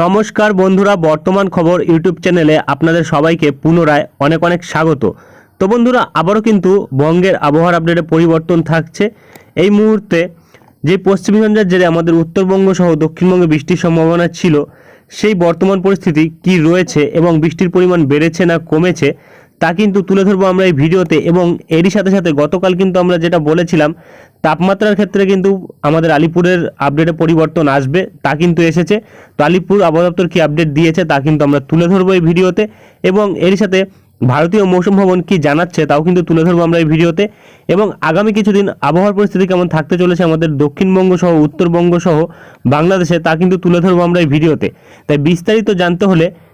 নমস্কার বন্ধুরা, বর্তমান খবর ইউটিউব চ্যানেলে আপনাদের সবাইকে পুনরায় অনেক অনেক স্বাগত। তো বন্ধুরা, আবারও কিন্তু বঙ্গের আবহাওয়ার আপডেটে পরিবর্তন থাকছে। এই মুহূর্তে যে পশ্চিম ঝঞ্ঝার জেরে আমাদের উত্তরবঙ্গ সহ দক্ষিণবঙ্গে বৃষ্টির সম্ভাবনা ছিল, সেই বর্তমান পরিস্থিতি কি রয়েছে এবং বৃষ্টির পরিমাণ বেড়েছে না কমেছে তা কিন্তু তুলে ধরবো আমরা এই ভিডিওতে এবং এরই সাথে সাথে গতকাল কিন্তু আমরা যেটা বলেছিলাম, তাপমাত্রার ক্ষেত্রে কিন্তু আমাদের আলিপুরের আপডেটে পরিবর্তন আসবে, তা কিন্তু এসেছে। তো আলিপুর আবহাওয়া দপ্তর কি আপডেট দিয়েছে তা কিন্তু আমরা তুলে ধরবো এই ভিডিওতে এবং এরই সাথে ভারতীয় মৌসুম ভবন কি জানাচ্ছে তাও কিন্তু তুলে ধরবো আমরা এই ভিডিওতে এবং আগামী কিছুদিন আবহাওয়ার পরিস্থিতি কেমন থাকতে চলেছে আমাদের দক্ষিণবঙ্গ সহ, উত্তরবঙ্গ সহ, বাংলাদেশে তা কিন্তু তুলে ধরবো আমরা এই ভিডিওতে। তাই বিস্তারিত জানতে হলে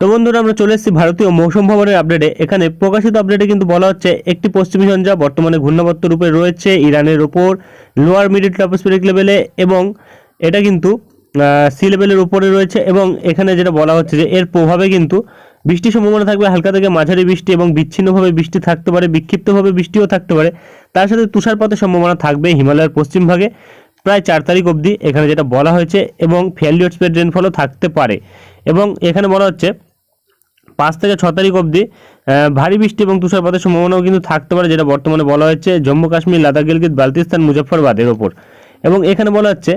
তো বন্ধুরা, আমরা চলে এসেছি ভারতীয় মৌসুম ভবনের আপডেটে এখানে প্রকাশিত আপডেটে কিন্তু বলা হচ্ছে, একটি পশ্চিমী ঝঞ্ঝা বর্তমানে ঘূর্ণাবর্ত রূপে রয়েছে ইরানের ওপর লোয়ার মিডিল ট্রপোস্ফেরিক লেভেলে এবং এটা কিন্তু সি লেভেলের উপরে রয়েছে এবং এখানে যেটা বলা হচ্ছে যে এর প্রভাবে কিন্তু বৃষ্টির সম্ভাবনা থাকবে, হালকা থেকে মাঝারি বৃষ্টি এবং বিচ্ছিন্নভাবে বৃষ্টি থাকতে পারে, বিক্ষিপ্তভাবে বৃষ্টিও থাকতে পারে। তার সাথে তুষারপাতের সম্ভাবনা থাকবে হিমালয়ের পশ্চিম ভাগে। প্রায় চার তারিখ অবধি এখানে যেটা বলা হয়েছে এবং ফেলিওর স্পেড রেনফলও থাকতে পারে। এবং এখানে বলা হচ্ছে পাঁচ থেকে ছ তারিখ অবধি ভারী বৃষ্টি এবং তুষারপাতের সম্ভাবনাও কিন্তু থাকতে পারে, যেটা বর্তমানে বলা হচ্ছে জম্মু কাশ্মীর, লাদাখ, গিলগিত বালতিস্তান মুজফ্ফরবাদের ওপর। এবং এখানে বলা হচ্ছে,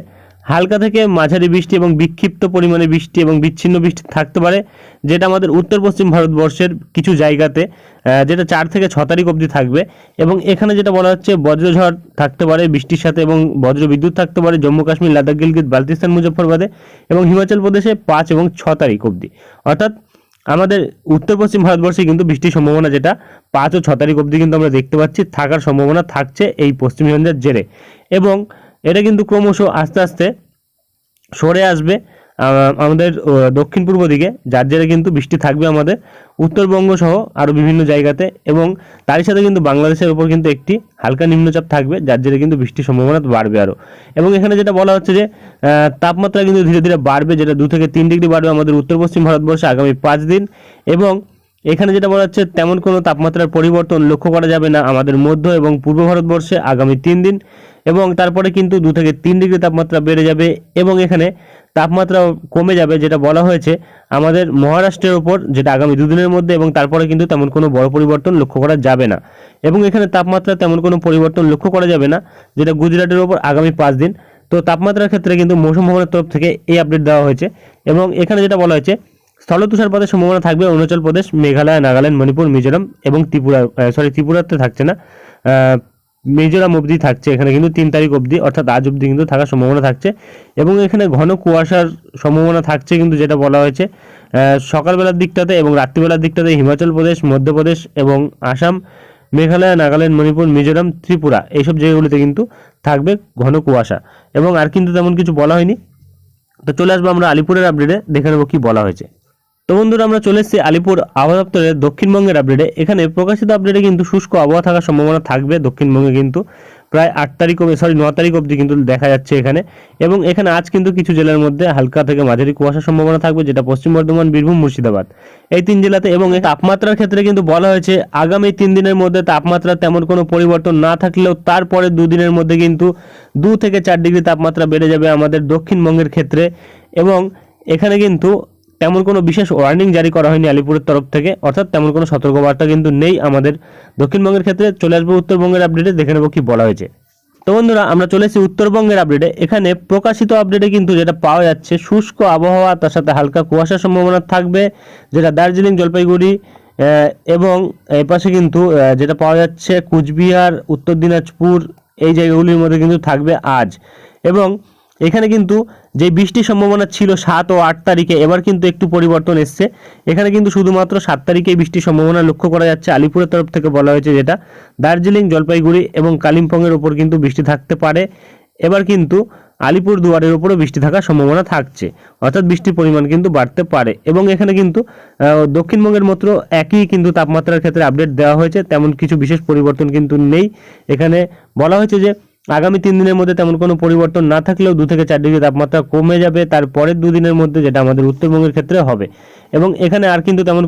হালকা থেকে মাঝারি বৃষ্টি এবং বিক্ষিপ্ত পরিমাণে বৃষ্টি এবং বিচ্ছিন্ন বৃষ্টি থাকতে পারে, যেটা আমাদের উত্তর পশ্চিম ভারতবর্ষের কিছু জায়গাতে যেটা চার থেকে ছ তারিখ অবধি থাকবে। এবং এখানে যেটা বলা হচ্ছে, বজ্রঝড় থাকতে পারে বৃষ্টির সাথে এবং বজ্র বিদ্যুৎ থাকতে পারে জম্মু কাশ্মীর, লাদাখ, গিলগিত বালতিস্তান মুজফ্ফরবাদে এবং হিমাচল প্রদেশে পাঁচ এবং ছ তারিখ অবধি। অর্থাৎ আমাদের উত্তর পশ্চিম ভারতবর্ষে কিন্তু বৃষ্টির সম্ভাবনা যেটা, পাঁচ ও ছ তারিখ অবধি কিন্তু আমরা দেখতে পাচ্ছি, থাকার সম্ভাবনা থাকছে এই পশ্চিম জেরে। এবং এটা কিন্তু ক্রমশ আস্তে আস্তে সরে আসবে। আমাদের দক্ষিণ পূর্ব দিকে, যার জেরে কিন্তু বৃষ্টি থাকবে আমাদের, উত্তরবঙ্গ সহ আরও বিভিন্ন জায়গাতে, এবং তারই সাথে কিন্তু বাংলাদেশের উপর কিন্তু একটি হালকা নিম্নচাপ থাকবে, যার জেরে কিন্তু বৃষ্টির সম্ভাবনা বাড়বে আরও এবং এখানে যেটা বলা হচ্ছে যে তাপমাত্রা কিন্তু ধীরে ধীরে বাড়বে, যেটা দু থেকে তিন ডিগ্রি বাড়বে আমাদের উত্তর পশ্চিম ভারতবর্ষে আগামী পাঁচ দিন, এবং এখানে যেটা বলা হচ্ছে, তেমন কোনো তাপমাত্রার পরিবর্তন লক্ষ্য করা যাবে না আমাদের মধ্য এবং পূর্ব ভারতবর্ষে আগামী তিন দিন। এবং তারপরে কিন্তু দু থেকে তিন ডিগ্রি তাপমাত্রা বেড়ে যাবে এবং এখানে তাপমাত্রা কমে যাবে, যেটা বলা হয়েছে আমাদের মহারাষ্ট্রের ওপর যেটা আগামী দুদিনের মধ্যে এবং তারপরে কিন্তু তেমন কোনো বড় পরিবর্তন লক্ষ্য করা যাবে না। এবং এখানে তাপমাত্রা তেমন কোনো পরিবর্তন লক্ষ্য করা যাবে না, যেটা গুজরাটের ওপর আগামী পাঁচ দিন। তো তাপমাত্রার ক্ষেত্রে কিন্তু মৌসুম ভবনের তরফ থেকে এই আপডেট দেওয়া হয়েছে এবং এখানে যেটা বলা হয়েছে স্থল তুষারপাতের সম্ভাবনা থাকবে অরুণাচল প্রদেশ, মেঘালয়, নাগাল্যান্ড, মণিপুর, মিজোরাম এবং ত্রিপুরা সরি ত্রিপুরাতে থাকছে না। মিজোরাম অবধি থাকছে এখানে কিন্তু তিন তারিখ অবধি, অর্থাৎ আজ অবধি কিন্তু থাকার সম্ভাবনা থাকছে। এবং এখানে ঘন কুয়াশার সম্ভাবনা থাকছে কিন্তু যেটা বলা হয়েছে সকালবেলার দিকটাতে এবং রাত্রিবেলার দিকটাতে হিমাচল প্রদেশ মধ্যপ্রদেশ এবং আসাম, মেঘালয়, নাগাল্যান্ড, মণিপুর, মিজোরাম, ত্রিপুরা এইসব জায়গাগুলিতে কিন্তু থাকবে ঘন কুয়াশা। এবং আর কিন্তু তেমন কিছু বলা হয়নি। তো চলে আসব আমরা আলিপুরের আপডেটে দেখে নেব কি বলা হয়েছে। তো বন্ধুরা, আমরা চলে এসেছি আলিপুর আবহাওয়া দপ্তরের দক্ষিণবঙ্গের আপডেটে এখানে প্রকাশিত আপডেটে কিন্তু শুষ্ক আবহাওয়া থাকার সম্ভাবনা থাকবে দক্ষিণবঙ্গে কিন্তু। প্রায় আট তারিখ অবধি সরি ন তারিখ অবধি কিন্তু দেখা যাচ্ছে এখানে। এবং এখানে আজ কিন্তু কিছু জেলার মধ্যে হালকা থেকে মাঝারি কুয়াশার সম্ভাবনা থাকবে, যেটা পশ্চিম বর্ধমান, বীরভূম, মুর্শিদাবাদ। এই তিন জেলাতে এবং তাপমাত্রার ক্ষেত্রে কিন্তু বলা হয়েছে, আগামী তিন দিনের মধ্যে তাপমাত্রা তেমন কোনো পরিবর্তন না থাকলেও তারপরে দুদিনের মধ্যে কিন্তু দু থেকে চার ডিগ্রি তাপমাত্রা বেড়ে যাবে আমাদের দক্ষিণবঙ্গের ক্ষেত্রে। এবং এখানে কিন্তু তেমন কোনো বিশেষ ওয়ার্নিং জারি করা হয়নি আলিপুরের তরফ থেকে। অর্থাৎ তেমন কোনো সতর্কবার্তা কিন্তু নেই আমাদের। দক্ষিণবঙ্গের ক্ষেত্রে চলে আসব উত্তরবঙ্গের আপডেটে দেখে নেব কি বলা হয়েছে। তো বন্ধুরা, আমরা চলে এসেছি উত্তরবঙ্গের আপডেটে এখানে প্রকাশিত আপডেটে কিন্তু যেটা পাওয়া যাচ্ছে, শুষ্ক আবহাওয়া, তার সাথে হালকা কুয়াশার সম্ভাবনা থাকবে, যেটা দার্জিলিং, জলপাইগুড়ি এবং এই পাশে কিন্তু যেটা পাওয়া যাচ্ছে কুচবিহার, উত্তর দিনাজপুর, এই জায়গাগুলির মধ্যে কিন্তু থাকবে আজ। এবং এখানে কিন্তু যে বৃষ্টির সম্ভাবনা ছিল সাত ও আট তারিখে, এবার কিন্তু একটু পরিবর্তন এসছে। এখানে কিন্তু শুধুমাত্র সাত তারিখে বৃষ্টির সম্ভাবনা লক্ষ্য করা যাচ্ছে। আলিপুরের তরফ থেকে বলা হয়েছে যেটা, দার্জিলিং, জলপাইগুড়ি এবং কালিম্পংয়ের ওপর কিন্তু বৃষ্টি থাকতে পারে। এবার কিন্তু আলিপুর দুয়ারের উপরে বৃষ্টি থাকার সম্ভাবনা থাকছে। অর্থাৎ বৃষ্টির পরিমাণ কিন্তু বাড়তে পারে। এবং এখানে কিন্তু দক্ষিণবঙ্গের মতো একই কিন্তু তাপমাত্রার ক্ষেত্রে আপডেট দেওয়া হয়েছে। তেমন কিছু বিশেষ পরিবর্তন কিন্তু নেই। এখানে বলা হয়েছে যে আগামী তিন দিনের মধ্যে তেমন কোনো পরিবর্তন না থাকলেও দু থেকে চার ডিগ্রি তাপমাত্রা কমে যাবে। তারপরের দুদিনের মধ্যে যেটা আমাদের উত্তরবঙ্গের ক্ষেত্রে হবে। এবং এখানে আর কিন্তু তেমন